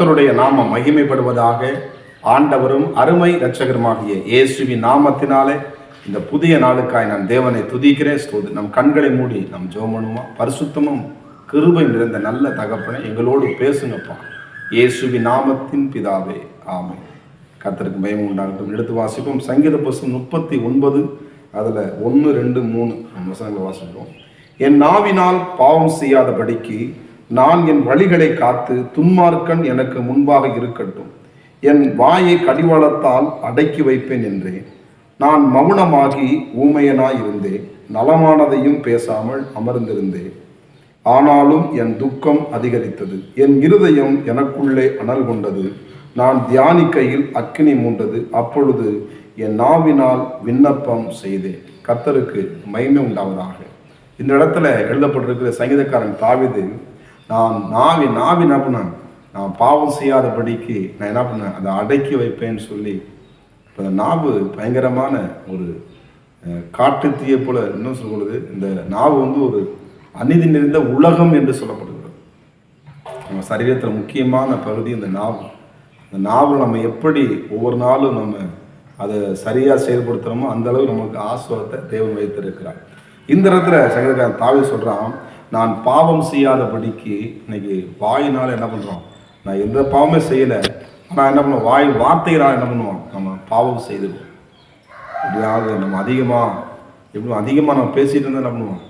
கர்த்தருடைய நாமம் மகிமைப்படுவதாக ஆண்டவரும் அருமை இரட்சகருமாகிய இயேசுவின் நாமத்தினாலே இந்த புதிய நாளுக்காய் நான் தேவனை துதிக்கிறேன். ஸ்தோது நம் கண்களை மூடி நம் ஜோமனுமா பரிசுத்தமும் கிருபை நிறைந்த நல்ல தகப்பனை எங்களோடு பேசுங்கப்பா. இயேசுவின் நாமத்தின் பிதாவே ஆமை கர்த்தருக்கு பயம் உண்டாகட்டும். எடுத்து வாசிப்போம். சங்கீத புஸ்தகம் முப்பத்தி ஒன்பது அதில் ஒன்று ரெண்டு மூணு வசனங்களை வாசிப்போம். என் நாவினால் பாவம் செய்யாதபடிக்கு நான் என் வழிகளை காத்து துன்மார்க்கன் எனக்கு முன்பாக இருக்கட்டும். என் வாயை கடிவாளத்தால் அடக்கி வைப்பேன் என்றேன் நான் மௌனமாகி ஊமையனாயிருந்தேன். நலமானதையும் பேசாமல் அமர்ந்திருந்தேன். ஆனாலும் என் துக்கம் அதிகரித்தது. என் இருதயம் எனக்குள்ளே அனல் கொண்டது. நான் தியானிக்கையில் அக்கினி மூண்டது. அப்பொழுது என் நாவினால் விண்ணப்பம் செய்தேன். கத்தருக்கு மகிமை உண்டாவதாக. இந்த இடத்துல எழுதப்பட்டிருக்கிற சங்கீதக்காரன் தாவிது நான் நாவி நாவி என்ன பண்ணேன்? நான் பாவம் செய்யாதபடிக்கு நான் என்ன பண்ணேன்? அதை அடக்கி வைப்பேன்னு சொல்லி இப்போ அந்த நாவு பயங்கரமான ஒரு அஹ், காட்டுத் போல இன்னும் சொல்லுவது இந்த நாவு வந்து ஒரு அநீதி நிறைந்த உலகம் என்று சொல்லப்படுகிறது. நம்ம சரீரத்தில் முக்கியமான பகுதி இந்த நாவு. இந்த நாவு நம்ம எப்படி ஒவ்வொரு நாளும் நம்ம அதை சரியாக செயல்படுத்துகிறோமோ அந்தளவு நமக்கு ஆசுவத்தை தேவன் வைத்திருக்கிறார். இந்த இடத்துல சங்கரகாரன் தாவி சொல்கிறான் நான் பாவம் செய்யாதபடிக்கு இன்னைக்கு வாயினால் என்ன பண்ணுறோம் நான் எந்த பாவமே செய்யலை. ஆனால் என்ன பண்ணுவோம்? வாய் வார்த்தைகளால் என்ன பண்ணுவோம்? நம்ம பாவம் செய்துவோம் எப்படியாவது நம்ம அதிகமாக எப்படி அதிகமாக நம்ம பேசிகிட்டு இருந்தால் என்ன பண்ணுவோம்?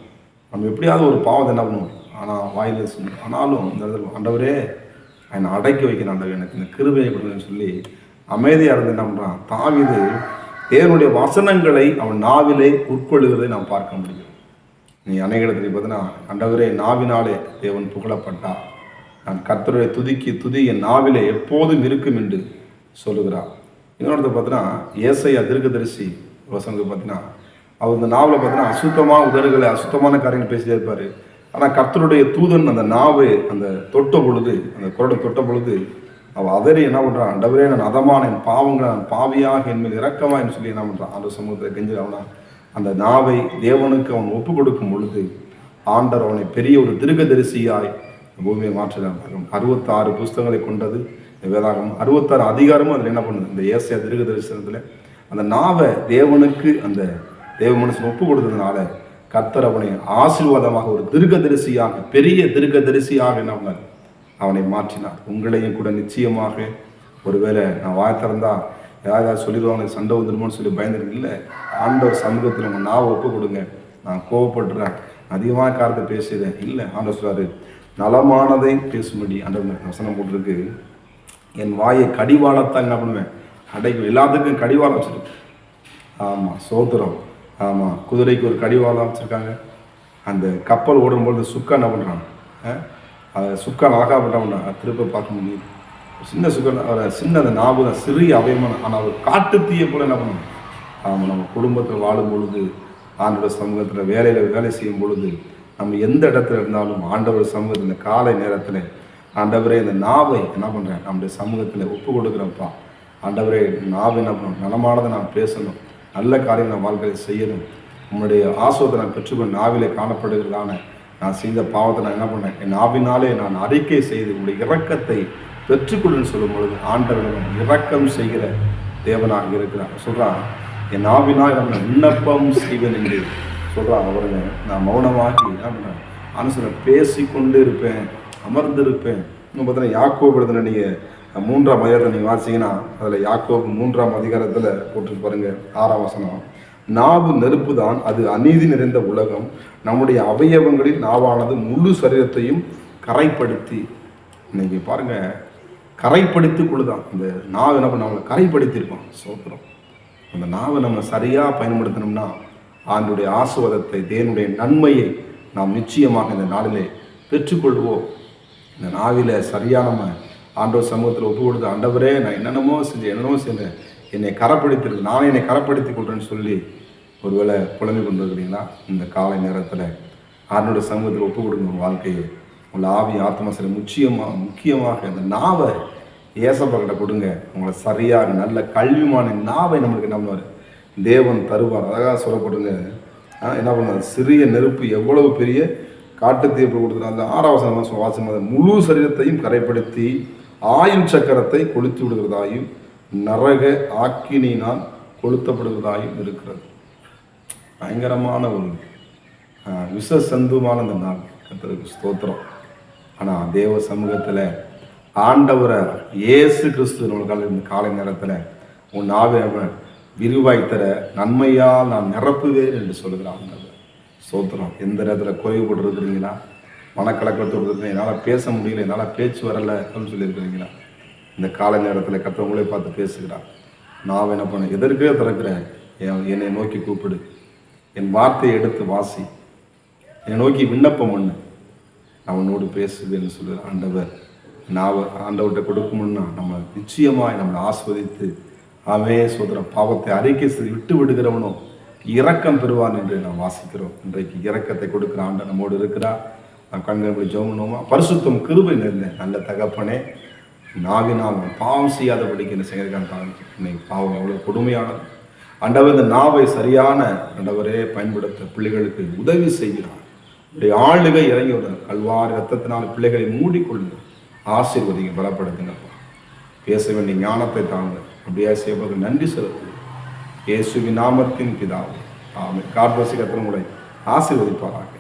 நம்ம எப்படியாவது ஒரு பாவத்தை என்ன பண்ணுவோம்? ஆனால் வாயில் சொல்லுவோம் ஆனாலும் இந்த இடத்துல ஆண்டவரே என்னை அடக்கி வைக்கணும் ஆண்டவர் எனக்கு இந்த கிருபையை கொடுங்கன்னு சொல்லி அமைதியாக இருந்து என்ன பண்ணுறான் தாவிது தேவனுடைய வசனங்களை அவன் நாவிலே உட்கொள்ளுகிறதை நாம் பார்க்க முடியும். நீ அநேக இடத்துல பார்த்தீங்கன்னா நாவினாலே தேவன் புகழப்பட்டார். நான் கர்த்தருடைய துதிக்கு துதி என் நாவிலே எப்போதும் இருக்கும் என்று சொல்லுகிறார். இன்னொருத்த பார்த்தீங்கன்னா ஏசையா தீர்க்கதரிசி வசனத்தை பார்த்தீங்கன்னா அவர் இந்த நாவில் பார்த்தீங்கன்னா அசுத்தமாக உதடுகளை அசுத்தமான காரியங்கள் பேசிட்டே இருப்பார். ஆனால் கர்த்தருடைய தூதன் அந்த நாவு அந்த தொட்ட பொழுது அந்த குரடை தொட்ட பொழுது அவள் அதறி என்ன பண்ணுறான் அண்டவரே நான் அதமான என் பாவங்களை நான் பாவியாக என் மேல் இறக்கமா என்று சொல்லி என்ன பண்ணுறான் அந்த சமூகத்தை கெஞ்சிடவனா அந்த நாவை தேவனுக்கு அவன் ஒப்பு கொடுக்கும் பொழுது ஆண்டர் அவனை பெரிய ஒரு திருகதரிசியாய் பூமியை மாற்றினார் அறுபத்தாறு புஸ்தகங்களை கொண்டது. வேதாகம் அறுபத்தாறு அதிகாரமும் அதில் என்ன பண்ணுது? இந்த ஏசியா திருக தரிசனத்தில் அந்த நாவை தேவனுக்கு அந்த தேவ மனுஷன் ஒப்பு கொடுத்ததுனால கர்த்தர் அவனை ஆசீர்வாதமாக ஒரு திருகதரிசியாக பெரிய திருகதரிசியாக என்ன அவனை மாற்றினார். உங்களையும் கூட நிச்சயமாக ஒருவேளை நான் வாய் திறந்தா யாராவது சொல்லிடுவாங்க சண்டை வந்துடுமோன்னு சொல்லி பயந்துருக்கு இல்லை. ஆண்டவர் சமூகத்தில் உங்கள் நான் ஒப்பு கொடுங்க நான் கோவப்படுறேன். அதிகமான காரத்தை பேசுகிறேன் இல்லை ஆண்டவர் சொல்றாரு நலமானதை பேசும்படி ஆண்டவர் வசனம் போட்டிருக்கு. என் வாயை கடிவாளத்தான் என்ன பண்ணுவேன் அடைக்கும் எல்லாத்துக்கும் கடிவாளம் வச்சிருக்கு. ஆமாம் சோத்திரம். ஆமாம் குதிரைக்கு ஒரு கடிவாளம் வச்சுருக்காங்க. அந்த கப்பல் ஓடும்போது சுக்கா என்ன பண்ணுறான் அதை சுக்கா அழகாக பண்ணுறான் திருப்ப பார்க்க முடியுது. சின்ன சுகன் அவரை சின்ன அந்த ஞாபகம் சிறிய அவயமான ஆனால் அவர் காட்டு தீயை போல என்ன பண்ணணும் நாம் நம்ம குடும்பத்தில் வாழும் பொழுது ஆண்டவர் சமூகத்தில் வேலையில் வேலை செய்யும் பொழுது நம்ம எந்த இடத்துல இருந்தாலும் ஆண்டவர் சமூகத்தில் இந்த காலை நேரத்தில் ஆண்டவரே இந்த நாவை என்ன பண்ணுறேன் நம்முடைய சமூகத்தில் ஒப்பு கொடுக்குறப்பா ஆண்டவரே நாவை என்ன பண்ணணும் நலமானதை நான் பேசணும். நல்ல காரியம் நான் வாழ்க்கையில் செய்யணும். உன்னுடைய ஆசோதை நான் பெற்றுக்கொண்டு நாவிலே காணப்படுகிறதான நான் செய்த பாவத்தை நான் என்ன பண்ணேன்? என் நாவினாலே நான் அறிக்கை செய்து உங்களுடைய இறக்கத்தை பெற்றுக்கொள்ளுன்னு சொல்லும் பொழுது ஆண்டவரிடம் இரக்கம் செய்கிற தேவனாக இருக்கிறான் சொல்கிறான் என் ஆவினால் நம்ம விண்ணப்பம் செய்வேன் என்று. சொல்கிறான் அவருங்க நான் மௌனமாகி என்ன பண்ணேன் மனசில் பேசிக்கொண்டு இருப்பேன் அமர்ந்திருப்பேன். இன்னும் பார்த்தீங்கன்னா யாக்கோபு எழுதின நீங்கள் மூன்றாம் அதிகாரத்தை நீங்கள் வாசிங்கன்னா அதில் யாக்கோபு மூன்றாம் அதிகாரத்தில் போட்டு பாருங்க ஆறாம் வசனம். நாவு நெருப்பு தான் அது அநீதி நிறைந்த உலகம். நம்முடைய அவயவங்களில் நாவானது முழு சரீரத்தையும் கரைப்படுத்தி. இன்னைக்கு பாருங்கள் கரைப்படுத்தி கொள்ளுதான். இந்த நாவை என்ன பண்ண நம்மளை கரைப்படுத்தியிருப்பான். சோத்திரம். அந்த நாவை நம்ம சரியாக பயன்படுத்தினோம்னா ஆண்டுடைய ஆசுவாதத்தை தேனுடைய நன்மையை நாம் நிச்சயமாக இந்த நாளிலே பெற்றுக்கொள்வோம். இந்த நாவில சரியாக நம்ம ஆண்டவர் சமூகத்தில் ஒப்பு கொடுத்து ஆண்டவரே நான் என்னென்னமோ செஞ்சேன் என்னென்னமோ செஞ்சேன் என்னை கரப்படுத்திருக்கு நானே என்னை கரப்படுத்தி கொள்றேன்னு சொல்லி ஒருவேளை புலம்பி கொண்டு இருக்கிறீங்களா இந்த காலை நேரத்தில் ஆண்டோட சமூகத்தில் ஒப்பு கொடுங்க உங்கள் வாழ்க்கையை. உங்கள் ஆவி ஆத்மா சரி முக்கியமாக முக்கியமாக அந்த நாவை ஏசப்பகிட்ட கொடுங்க. உங்களை சரியாக நல்ல கல்விமான நாவை நம்மளுக்கு என்ன பண்ணுவார் தேவன் தருவார். அழகாக சொல்லப்படுங்க என்ன பண்ணார் சிறிய நெருப்பு எவ்வளவு பெரிய காட்டுத்தீ எப்படி கொடுத்துரு அந்த ஆறாவது வாசம் வாசம் முழு சரீரத்தையும் கரைப்படுத்தி ஆயுள் சக்கரத்தை கொளுத்தி விடுகிறதாயும் நரக ஆக்கினினால் கொளுத்தப்படுவதாயும் இருக்கிறது. பயங்கரமான ஒரு விஷ சந்துமான அந்த நாள். கத்திரக்கு ஸ்தோத்திரம். ஆனால் தேவ சமூகத்தில் ஆண்டவரை இயேசு கிறிஸ்து நம்மளுக்காக இந்த காலை நேரத்தில் உன் நாவை அவன் விரிவாய் தர நன்மையால் நான் நிரப்புவேன் என்று சொல்கிறான் சோத்திரம் எந்த இடத்துல குறைவுபட்டு இருக்கிறீங்களா மனக்கலக்கத்தோடு இருக்கிறீங்க என்னால் பேச முடியல என்னால் பேச்சு வரலை அப்படின்னு சொல்லியிருக்கிறீங்களா? இந்த காலை நேரத்தில் கத்தவங்களே பார்த்து பேசுகிறான் நான் என்ன பண்ண எதற்கே திறக்கிறேன்? என் என்னை நோக்கி கூப்பிடு. என் வார்த்தையை எடுத்து வாசி. என்னை நோக்கி விண்ணப்பம் பண்ணு. அவனோடு பேசுவேன்னு சொல்லி ஆண்டவர் நான் ஆண்டவர்கிட்ட கொடுக்கணும்னா நம்ம நிச்சயமாய் நம்மளை ஆஸ்வதித்து அவே சோதர பாவத்தை அறிக்கை செய்து விட்டு விடுகிறவனோ இரக்கம் பெறுவான் என்று நாம் வாசிக்கிறோம். இன்றைக்கு இரக்கத்தை கொடுக்குற ஆண்ட நம்மோடு இருக்கிறா நாம் கண்களை ஜோமனோமா? பரிசுத்தம் கிருபை நிறைந்த நல்ல தகப்பனே நாவினால் நான் பாவம் செய்யாதபடிக்கு என்ன செய்கிறேன் இன்னைக்கு பாவம் எவ்வளோ கொடுமையானது. ஆண்டவர் இந்த நாவை சரியான ஆண்டவரே பயன்படுத்த பிள்ளைகளுக்கு உதவி செய்கிறான் உடைய ஆளுகை இறங்கி விடுங்க கல்வாறு ரத்தத்தினால் பிள்ளைகளை மூடிக்கொள்ளுங்க. ஆசீர்வதிங்க பலப்படுத்துங்கப்பா. பேச வேண்டிய ஞானத்தை தாங்க. அப்படியே செய்வதற்கு நன்றி செலுத்துங்க இயேசுவின் நாமத்தின் பிதாவே. ஆமை கார்பசி கத்திரங்களை ஆசீர்வதிப்பாராக.